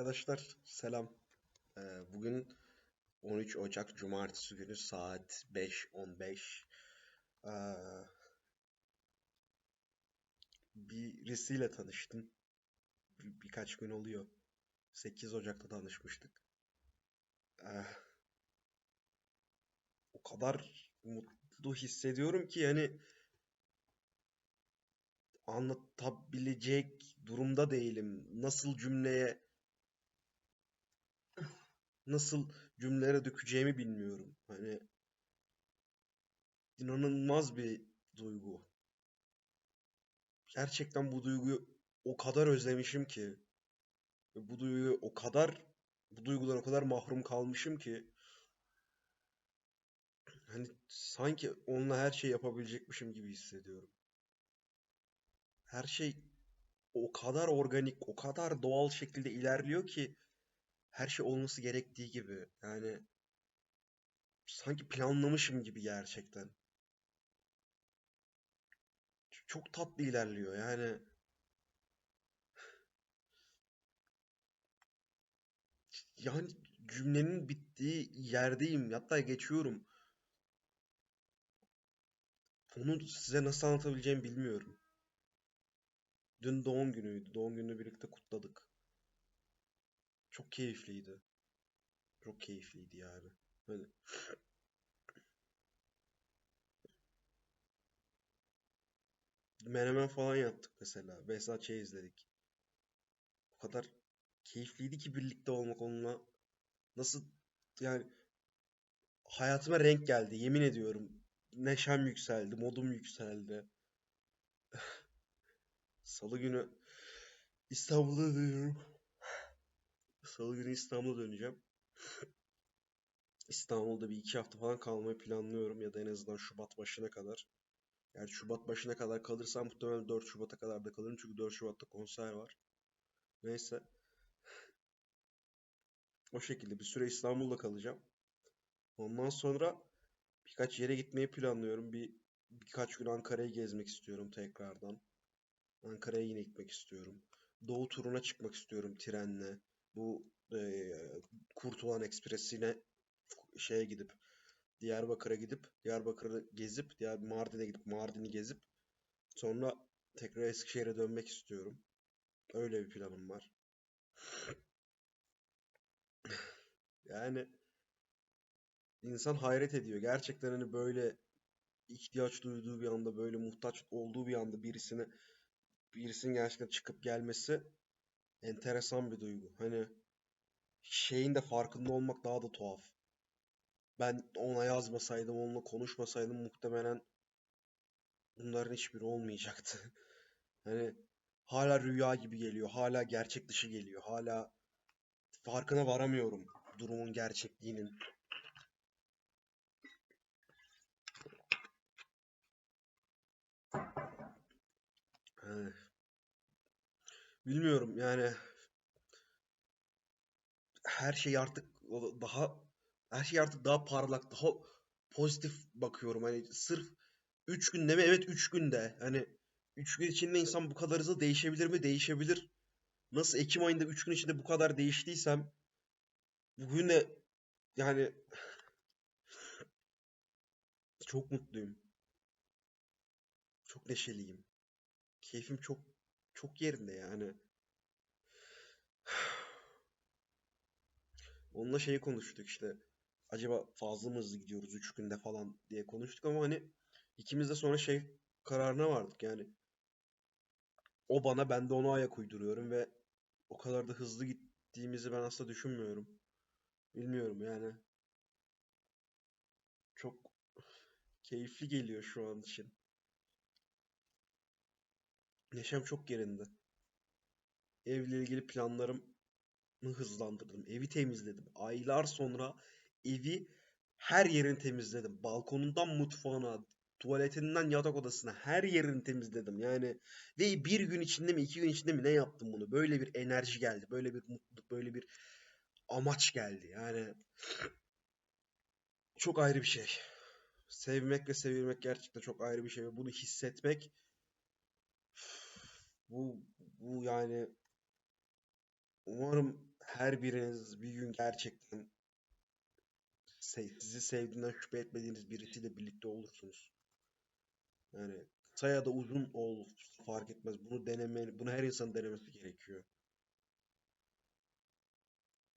Arkadaşlar selam. Ee, bugün 13 Ocak Cumartesi günü saat 5.15. Ee, birisiyle tanıştım. Bir, birkaç gün oluyor. 8 Ocak'ta tanışmıştık. Ee, o kadar mutlu hissediyorum ki yani anlatabilecek durumda değilim. Nasıl cümleye nasıl cümlelere dökeceğimi bilmiyorum. Hani inanılmaz bir duygu. Gerçekten bu duyguyu o kadar özlemişim ki bu duyguyu o kadar bu duygudan o kadar mahrum kalmışım ki hani sanki onunla her şey yapabilecekmişim gibi hissediyorum. Her şey o kadar organik, o kadar doğal şekilde ilerliyor ki her şey olması gerektiği gibi. Yani sanki planlamışım gibi gerçekten. Çok tatlı ilerliyor. Yani yani cümlenin bittiği yerdeyim. Hatta geçiyorum. Onu size nasıl anlatabileceğimi bilmiyorum. Dün doğum günüydü. Doğum gününü birlikte kutladık. Çok keyifliydi. Çok keyifliydi yani. Böyle menemen falan yaptık mesela. Behzat Ç. izledik. O kadar keyifliydi ki birlikte olmak onunla. Nasıl yani hayatıma renk geldi. Yemin ediyorum. Neşem yükseldi. Modum yükseldi. Salı günü İstanbul'a dönüyorum. Salı günü İstanbul'a döneceğim. İstanbul'da bir iki hafta falan kalmayı planlıyorum ya da en azından Şubat başına kadar. Yani Şubat başına kadar kalırsam muhtemelen 4 Şubat'a kadar da kalırım çünkü 4 Şubat'ta konser var. Neyse o şekilde bir süre İstanbul'da kalacağım. Ondan sonra birkaç yere gitmeyi planlıyorum. Bir birkaç gün Ankara'yı gezmek istiyorum tekrardan. Ankara'ya yine gitmek istiyorum. Doğu turuna çıkmak istiyorum trenle. Bu eee Kurtulan Ekspresi'ne şeye gidip Diyarbakır'a gidip Diyarbakır'ı gezip diğer Mardin'e gidip Mardin'i gezip sonra tekrar Eskişehir'e dönmek istiyorum. Öyle bir planım var. Yani insan hayret ediyor. Gerçekten hani böyle ihtiyaç duyduğu bir anda böyle muhtaç olduğu bir anda birisine birisinin gerçekten çıkıp gelmesi enteresan bir duygu. Hani şeyin de farkında olmak daha da tuhaf. Ben ona yazmasaydım, onunla konuşmasaydım muhtemelen bunların hiçbiri olmayacaktı. Hani hala rüya gibi geliyor, hala gerçek dışı geliyor, hala farkına varamıyorum durumun gerçekliğinin. Hani bilmiyorum yani her şey artık daha her şey artık daha parlak, daha pozitif bakıyorum. Hani sırf 3 günde mi? Evet 3 günde. Hani 3 gün içinde insan bu kadar hızlı değişebilir mi? Değişebilir. Nasıl Ekim ayında 3 gün içinde bu kadar değiştiysem bugün de yani çok mutluyum. Çok neşeliyim. Keyfim çok çok yerinde yani. Onunla şeyi konuştuk işte. Acaba fazla mı hızlı gidiyoruz 3 günde falan diye konuştuk ama hani ikimiz de sonra şey kararına vardık yani. O bana ben de ona ayak uyduruyorum ve o kadar da hızlı gittiğimizi ben asla düşünmüyorum. Bilmiyorum yani. Çok keyifli geliyor şu an için. Neşem çok yerinde. Evle ilgili planlarımı hızlandırdım. Evi temizledim. Aylar sonra evi her yerini temizledim. Balkonundan mutfağına, tuvaletinden yatak odasına her yerini temizledim. Yani ve bir gün içinde mi iki gün içinde mi ne yaptım bunu? Böyle bir enerji geldi. Böyle bir mutluluk, böyle bir amaç geldi. Yani çok ayrı bir şey. Sevmek ve sevilmek gerçekten çok ayrı bir şey. Ve bunu hissetmek bu bu yani umarım her biriniz bir gün gerçekten sizi sevdiğinden şüphe etmediğiniz birisiyle birlikte olursunuz. Yani kısa ya da uzun ol fark etmez. Bunu deneme, bunu her insan denemesi gerekiyor.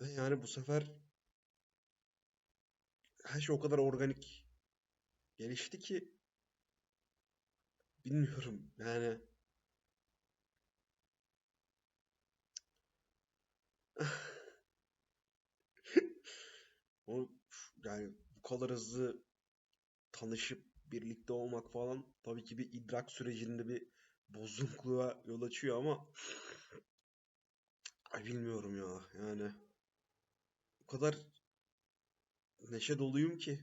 Ve yani bu sefer her şey o kadar organik gelişti ki bilmiyorum yani o yani bu kadar hızlı tanışıp birlikte olmak falan tabii ki bir idrak sürecinde bir bozukluğa yol açıyor ama ay bilmiyorum ya yani o kadar neşe doluyum ki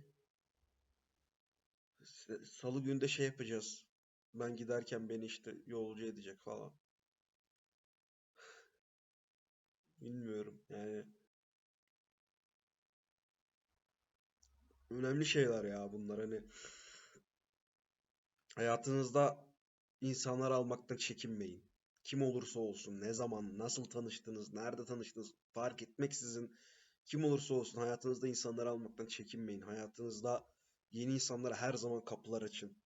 Salı günü de şey yapacağız. Ben giderken beni işte yolcu edecek falan. Bilmiyorum yani önemli şeyler ya bunlar hani hayatınızda insanlar almaktan çekinmeyin. Kim olursa olsun, ne zaman, nasıl tanıştınız, nerede tanıştınız fark etmeksizin kim olursa olsun hayatınızda insanları almaktan çekinmeyin. Hayatınızda yeni insanlara her zaman kapılar açın.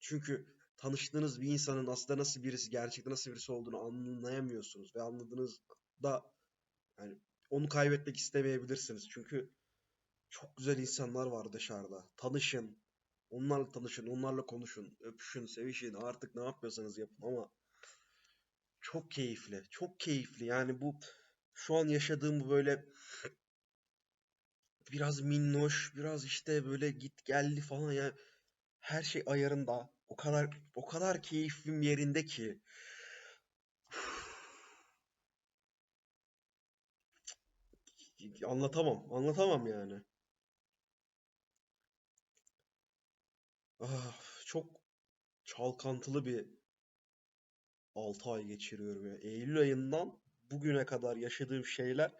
Çünkü tanıştığınız bir insanın aslında nasıl birisi, gerçekten nasıl birisi olduğunu anlayamıyorsunuz ve anladığınızda yani onu kaybetmek istemeyebilirsiniz. Çünkü çok güzel insanlar var dışarıda. Tanışın. Onlarla tanışın, onlarla konuşun, öpüşün, sevişin, artık ne yapıyorsanız yapın ama çok keyifli, çok keyifli. Yani bu şu an yaşadığım bu böyle biraz minnoş, biraz işte böyle git geldi falan yani her şey ayarında. O kadar o kadar keyfim yerinde ki. Anlatamam, anlatamam yani. Ah, çok çalkantılı bir 6 ay geçiriyorum ya. Eylül ayından bugüne kadar yaşadığım şeyler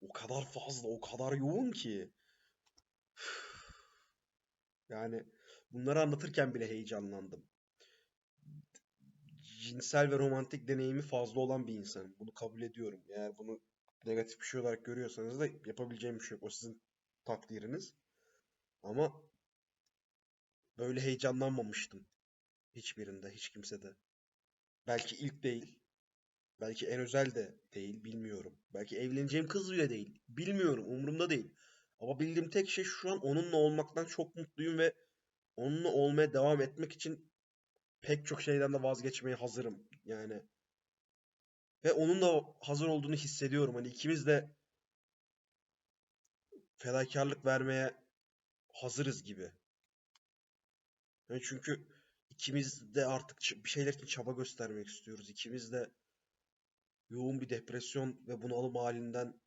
o kadar fazla, o kadar yoğun ki. Yani bunları anlatırken bile heyecanlandım. Cinsel ve romantik deneyimi fazla olan bir insanım. Bunu kabul ediyorum. Eğer bunu negatif bir şey olarak görüyorsanız da yapabileceğim bir şey yok. O sizin takdiriniz. Ama böyle heyecanlanmamıştım. Hiçbirinde, hiç kimsede. Belki ilk değil. Belki en özel de değil, bilmiyorum. Belki evleneceğim kız bile değil. Bilmiyorum, umurumda değil. Ama bildiğim tek şey şu an onunla olmaktan çok mutluyum ve onunla olmaya devam etmek için pek çok şeyden de vazgeçmeye hazırım. Yani ve onun da hazır olduğunu hissediyorum. Hani ikimiz de fedakarlık vermeye hazırız gibi. Yani çünkü ikimiz de artık bir şeyler için çaba göstermek istiyoruz. İkimiz de yoğun bir depresyon ve bunalım halinden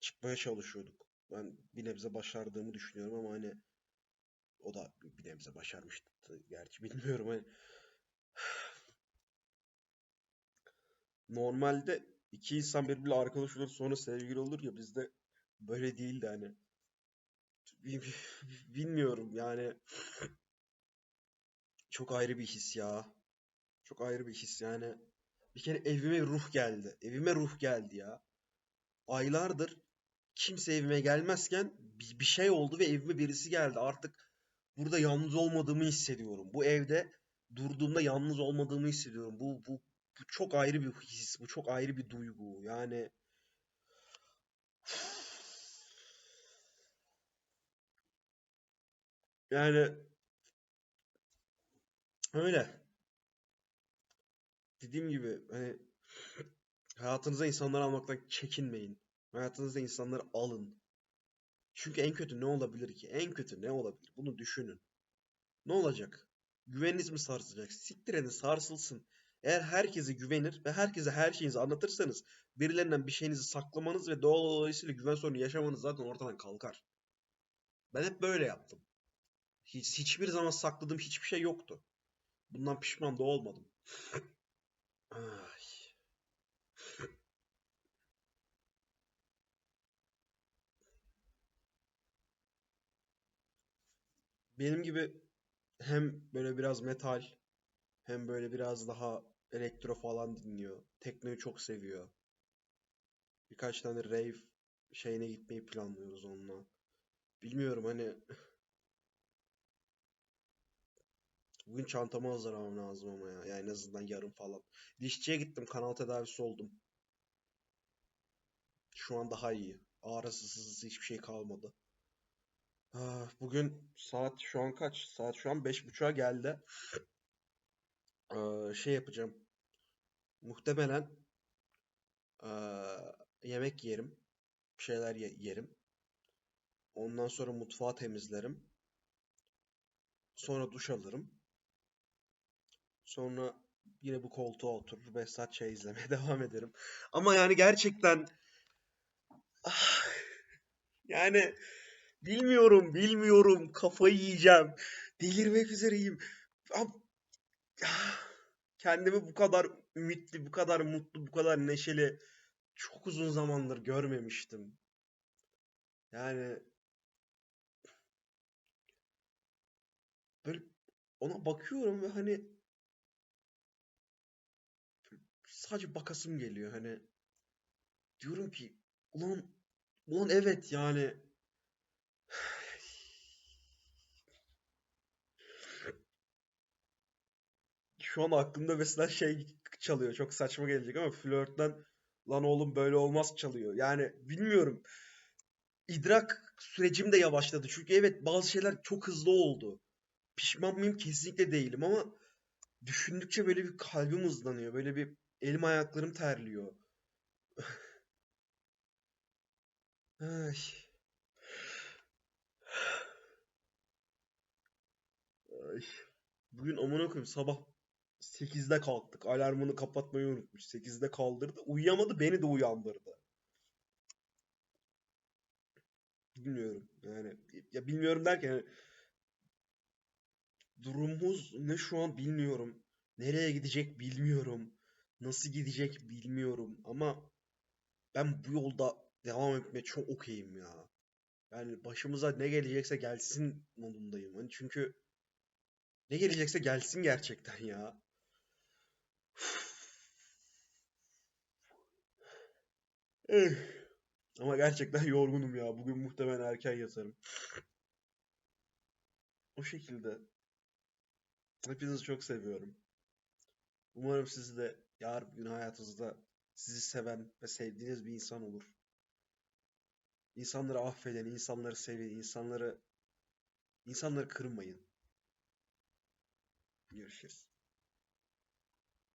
çıkmaya çalışıyorduk. Ben bir nebze başardığımı düşünüyorum ama hani o da bir nebze başarmıştı gerçi bilmiyorum hani normalde iki insan birbiriyle arkadaş olur sonra sevgili olur ya bizde böyle değildi hani. Bi- bi- bilmiyorum yani. Çok ayrı bir his ya. Çok ayrı bir his yani. Bir kere evime ruh geldi. Evime ruh geldi ya. Aylardır kimse evime gelmezken bir şey oldu ve evime birisi geldi. Artık burada yalnız olmadığımı hissediyorum. Bu evde durduğumda yalnız olmadığımı hissediyorum. Bu bu bu çok ayrı bir his bu çok ayrı bir duygu yani yani öyle dediğim gibi hani hayatınıza insanları almaktan çekinmeyin. Hayatınıza insanları alın. Çünkü en kötü ne olabilir ki? En kötü ne olabilir? Bunu düşünün. Ne olacak? Güveniniz mi sarsılacak? Siktir edin sarsılsın. Eğer herkese güvenir ve herkese her şeyinizi anlatırsanız birilerinden bir şeyinizi saklamanız ve doğal dolayısıyla güven sorunu yaşamanız zaten ortadan kalkar. Ben hep böyle yaptım. Hiç, hiçbir zaman sakladığım hiçbir şey yoktu. Bundan pişman da olmadım. Benim gibi hem böyle biraz metal hem böyle biraz daha elektro falan dinliyor. Teknoyu çok seviyor. Birkaç tane rave şeyine gitmeyi planlıyoruz onunla. Bilmiyorum hani bugün çantamı hazırlamam lazım ama ya. Yani en azından yarın falan. Dişçiye gittim. Kanal tedavisi oldum. Şu an daha iyi. Ağrısı sızısı hiçbir şey kalmadı. Ah, Bugün saat şu an kaç? Saat şu an 5.30'a geldi. Şey yapacağım. Muhtemelen yemek yerim. Bir şeyler ye- yerim. Ondan sonra mutfağı temizlerim. Sonra duş alırım. Sonra yine bu koltuğa oturur 5 saat şey izlemeye devam ederim. Ama yani gerçekten ah, yani bilmiyorum, bilmiyorum. Kafayı yiyeceğim. Delirmek üzereyim. Ah, Kendimi bu kadar ümitli, bu kadar mutlu, bu kadar neşeli çok uzun zamandır görmemiştim. Yani böyle ona bakıyorum ve hani sadece bakasım geliyor. Hani diyorum ki ulan ulan evet yani şu an aklımda mesela şey çalıyor. Çok saçma gelecek ama flörtten lan oğlum böyle olmaz çalıyor. Yani bilmiyorum. İdrak sürecim de yavaşladı. Çünkü evet bazı şeyler çok hızlı oldu. Pişman mıyım? Kesinlikle değilim ama düşündükçe böyle bir kalbim hızlanıyor. Böyle bir elim ayaklarım terliyor. Ay. Ay. Bugün amına koyayım sabah 8'de kalktık. Alarmını kapatmayı unutmuş. 8'de kaldırdı. Uyuyamadı beni de uyandırdı. Bilmiyorum yani. Ya bilmiyorum derken yani durumumuz ne şu an bilmiyorum. Nereye gidecek bilmiyorum. Nasıl gidecek bilmiyorum. Ama ben bu yolda devam etmeye çok okeyim ya. Yani başımıza ne gelecekse gelsin modundayım. Hani çünkü ne gelecekse gelsin gerçekten ya. Eh. Ama gerçekten yorgunum ya. Bugün muhtemelen erken yatarım. O şekilde. Hepinizi çok seviyorum. Umarım siz de yarın gün hayatınızda sizi seven ve sevdiğiniz bir insan olur. İnsanları affeden, insanları sevin, insanları insanları kırmayın. Görüşürüz.